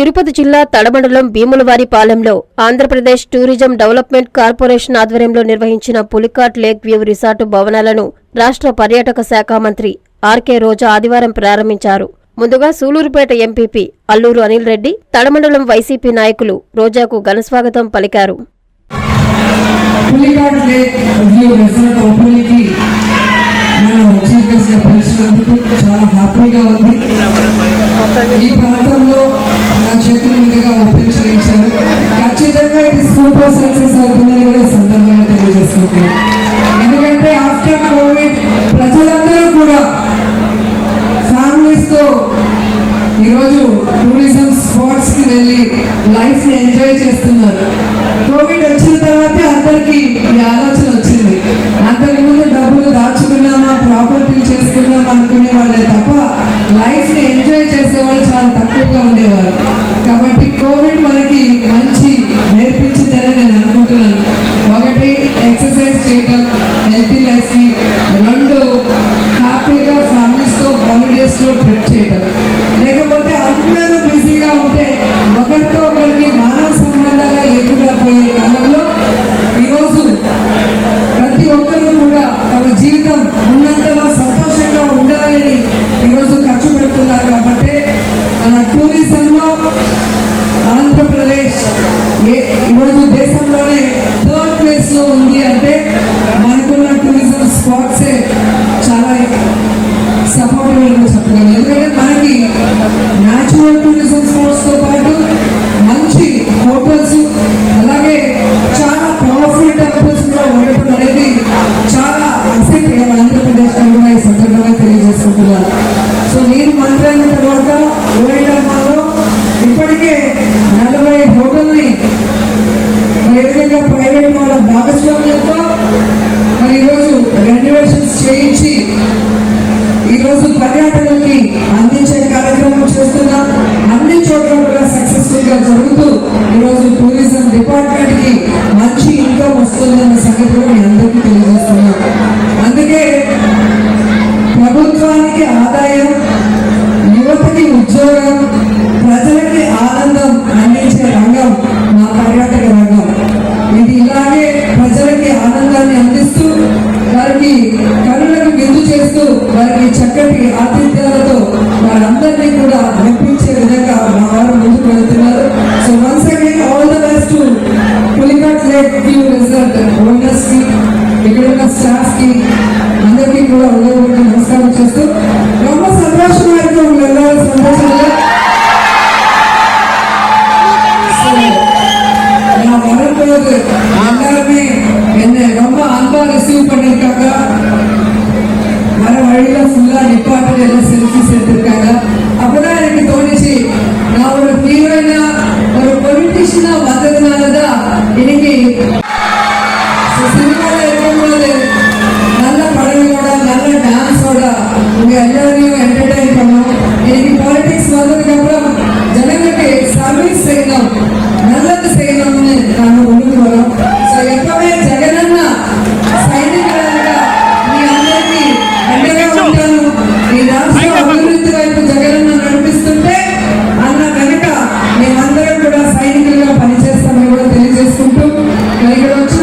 తిరుపతి జిల్లా తడమండలం భీములవారిపాలెంలో ఆంధ్రప్రదేశ్ టూరిజం డెవలప్మెంట్ కార్పొరేషన్ ఆధ్వర్యంలో నిర్వహించిన పులికాట్ లేక్ వ్యూ రిసార్టు భవనాలను రాష్ట్ర పర్యాటక శాఖ మంత్రి ఆర్కే రోజా ఆదివారం ప్రారంభించారు. ముందుగా సూలూరుపేట ఎంపీపీ అల్లూరు అనిల్ రెడ్డి తడమండలం వైసీపీ నాయకులు రోజాకు ఘనస్వాగతం పలికారు. చాలా హ్యాపీగా ఉంది. ఈ ప్రాంతంలో చేతుల మీదుగా ఓపెన్ ఖచ్చితంగా ఇది సూపర్ సక్సెస్ అవుతుందని కూడా ఈ సందర్భంగా తెలియజేస్తున్నాను. ఎందుకంటే ఆఫ్టర్ కోవిడ్ ప్రజలందరూ కూడా ఫ్యామిలీస్తో ఈరోజు టూరిజం స్పాట్స్కి వెళ్ళి లైఫ్ని ఎంజాయ్ చేస్తున్నారు. కోవిడ్ వచ్చిన తర్వాత అందరికి ఈ ఉంది అంటే మనకున్న టూరిజం స్పాట్సే చాలా సపోర్టబుల్గా చెప్పగలను ఎందుకంటే అందించే కార్యక్రమం చేస్తున్నాం అన్ని చోట్ల కూడా సక్సెస్ఫుల్గా జరుగుతూ ఈరోజు టూరిజం డిపార్ట్మెంట్కి మంచి ఇన్కమ్ వస్తుందన్న సంగతి కూడా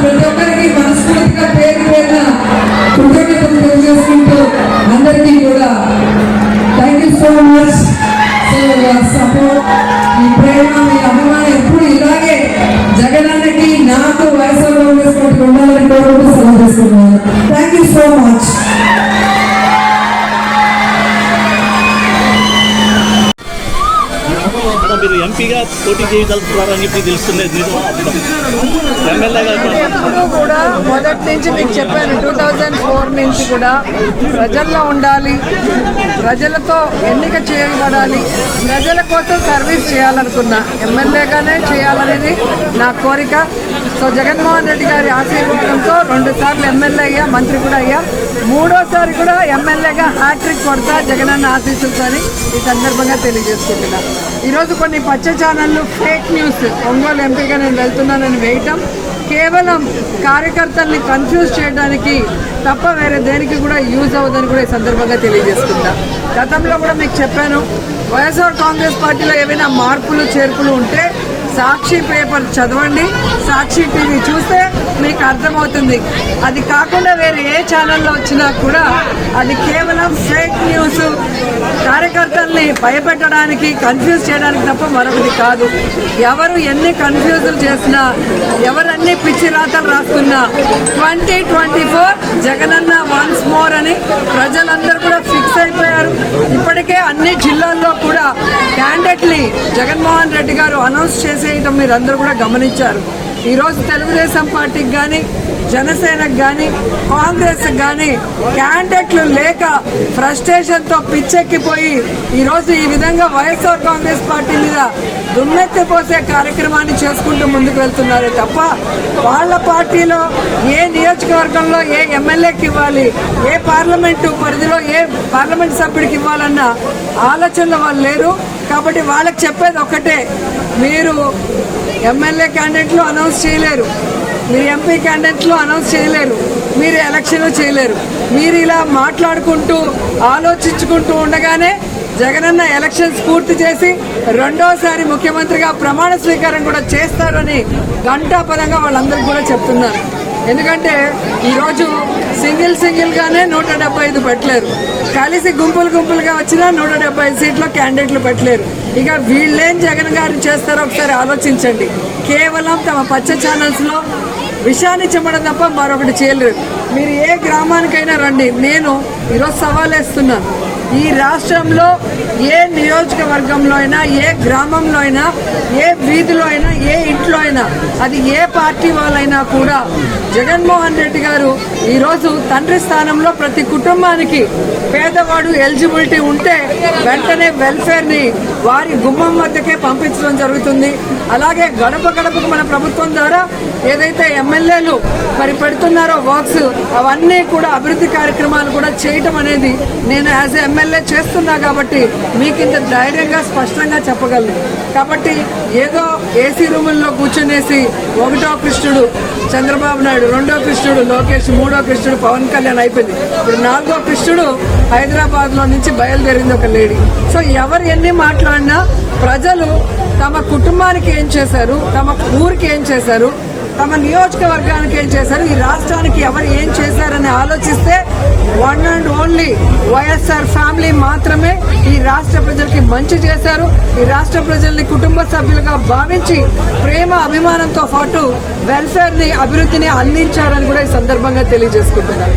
ప్రతి ఒక్కరికి మనస్ఫూర్తిగా పేరు పేరున కృతజ్ఞతలు తెలియజేసుకుంటూ అందరికీ కూడా thank you so much so support మీ ప్రేమ మీ అభిమానం ఎప్పుడు ఇలాగే జగనానికి నాకు వయసు వేసుకుంటూ ఉండాలని కోరుకుంటూ సెలవు తీసుకున్నాను థ్యాంక్ యూ సో మచ్ ఎంపీగా పోటీ చేయగలుగుతున్నారని చెప్పి తెలుస్తుంది ఎమ్మెల్యేగా ఎప్పుడు కూడా మొదటి నుంచి మీకు చెప్పాను టూ థౌజండ్ ఫోర్ నుంచి కూడా ప్రజల్లో ఉండాలి ప్రజలతో ఎన్నిక చేయబడాలి. ప్రజల కోసం సర్వీస్ చేయాలనుకున్నా ఎమ్మెల్యేగానే చేయాలనేది నా కోరిక. సో జగన్మోహన్ రెడ్డి గారి ఆశీర్వాదంతో రెండు సార్లు ఎమ్మెల్యే అయ్యా మంత్రి కూడా అయ్యా. మూడోసారి కూడా ఎమ్మెల్యేగా హ్యాట్రిక్ కొడతా జగనన్న ఆశీస్సులతో అని ఈ సందర్భంగా తెలియజేసుకుంటున్నా. ఈరోజు కొన్ని పచ్చ ఛానళ్ళు ఫేక్ న్యూస్ ఒంగోలు ఎంపీగా నేను వెళ్తున్నానని వేయటం కేవలం కార్యకర్తల్ని కన్ఫ్యూజ్ చేయడానికి తప్ప వేరే దేనికి కూడా యూజ్ అవ్వదని కూడా ఈ సందర్భంగా తెలియజేసుకుంటా గతంలో కూడా మీకు చెప్పాను వైఎస్ఆర్ కాంగ్రెస్ పార్టీలో ఏవైనా మార్పులు చేర్పులు ఉంటే సాక్షి పేపర్ చదవండి. సాక్షి టీవీ చూస్తే మీకు అర్థమవుతుంది. అది కాకుండా వేరే ఏ ఛానల్లో వచ్చినా కూడా అది కేవలం ఫేక్ న్యూస్. కార్యకర్తల్ని భయపెట్టడానికి కన్ఫ్యూజ్ చేయడానికి తప్ప మరొకటి కాదు. ఎవరు ఎన్ని కన్ఫ్యూజులు చేసినా ఎవరన్ని పిచ్చి రాతలు రాసుకున్నా twenty twenty four Jagananna once more అని ప్రజలందరూ కూడా ఫిక్స్ అయిపోయారు. ఇప్పటికే అన్ని జిల్లాల్లో కూడా క్యాండిడేట్ని జగన్మోహన్ రెడ్డి గారు అనౌన్స్ చేసి చేయటం మీరు అందరూ కూడా గమనించారు. ఈరోజు తెలుగుదేశం పార్టీకి కానీ జనసేనకు కానీ కాంగ్రెస్ కానీ క్యాండిడేట్లు లేక ఫ్రస్ట్రేషన్తో పిచ్చెక్కిపోయి ఈరోజు ఈ విధంగా వైఎస్ఆర్ కాంగ్రెస్ పార్టీ మీద దుమ్మెత్తిపోసే కార్యక్రమాన్ని చేసుకుంటూ ముందుకు వెళ్తున్నారే తప్ప వాళ్ళ పార్టీలో ఏ నియోజకవర్గంలో ఏ ఎమ్మెల్యేకి ఇవ్వాలి ఏ పార్లమెంటు పరిధిలో ఏ పార్లమెంట్ సభ్యుడికి ఇవ్వాలన్న ఆలోచనలు వాళ్ళు లేరు. కాబట్టి వాళ్ళకి చెప్పేది ఒకటే మీరు ఎమ్మెల్యే క్యాండిడేట్లు అనౌన్స్ చేయలేరు. మీరు ఎంపీ క్యాండిడేట్లు అనౌన్స్ చేయలేరు. మీరు ఎలక్షన్లు చేయలేరు. మీరు ఇలా మాట్లాడుకుంటూ ఆలోచించుకుంటూ ఉండగానే జగనన్న ఎలక్షన్స్ పూర్తి చేసి రెండోసారి ముఖ్యమంత్రిగా ప్రమాణ స్వీకారం కూడా చేస్తారని ఘంటాపదంగా వాళ్ళందరికీ కూడా చెప్తున్నారు. ఎందుకంటే ఈరోజు సింగిల్ సింగిల్గానే నూట డెబ్బై ఐదు పెట్టలేరు. కలిసి గుంపులు గుంపులుగా వచ్చినా నూట డెబ్బై సీట్లు సీట్లో క్యాండిడేట్లు పెట్టలేరు. ఇక వీళ్ళేం జగన్ గారు చేస్తారో ఒకసారి ఆలోచించండి. కేవలం తమ పచ్చ ఛానల్స్లో విషాన్ని చెప్పడం తప్ప మరొకటి చేయలేరు. మీరు ఏ గ్రామానికైనా రండి. నేను ఈరోజు సవాల్ వేస్తున్నాను ఈ రాష్ట్రంలో ఏ నియోజకవర్గంలో అయినా ఏ గ్రామంలో అయినా ఏ వీధిలో అయినా ఏ ఇంట్లో అయినా అది ఏ పార్టీ వాళ్ళైనా కూడా జగన్మోహన్ రెడ్డి గారు ఈరోజు తండ్రి స్థానంలో ప్రతి కుటుంబానికి పేదవాడు ఎలిజిబిలిటీ ఉంటే వెంటనే వెల్ఫేర్ని వారి గుమ్మం వద్దకే పంపించడం జరుగుతుంది. అలాగే గడప గడపకు మన ప్రభుత్వం ద్వారా ఏదైతే ఎమ్మెల్యేలు మరి పెడుతున్నారో వర్క్స్ అవన్నీ కూడా అభివృద్ధి కార్యక్రమాలు కూడా చేయటం అనేది నేను యాజ్ ఎ ఎమ్మెల్యే చేస్తున్నా కాబట్టి మీకు ఇంత ధైర్యంగా స్పష్టంగా చెప్పగలను. కాబట్టి ఏదో ఏసీ రూముల్లో కూర్చునేసి ఒకటో కృష్ణుడు చంద్రబాబు నాయుడు రెండో కృష్ణుడు లోకేష్ మూడో కృష్ణుడు పవన్ కళ్యాణ్ అయిపోయింది. ఇప్పుడు నాలుగో కృష్ణుడు హైదరాబాద్లో నుంచి బయలుదేరింది ఒక లేడీ. సో ఎవరు ఎన్ని మాట్లాడినా ప్రజలు తమ కుటుంబానికి ఏం చేశారు తమ ఊరికి ఏం చేశారు తమ నియోజకవర్గానికి ఏం చేశారు? ఈ రాష్ట్రానికి ఎవరు ఏం చేశారని ఆలోచిస్తే one and only YSR family మాత్రమే ఈ రాష్ట్ర ప్రజలకి మంచి చేశారు. ఈ రాష్ట్ర ప్రజల్ని కుటుంబ సభ్యులుగా భావించి ప్రేమ అభిమానంతో పాటు వెల్ఫేర్ని అభివృద్ధిని అందించారని కూడా ఈ సందర్భంగా తెలియజేసుకుంటున్నారు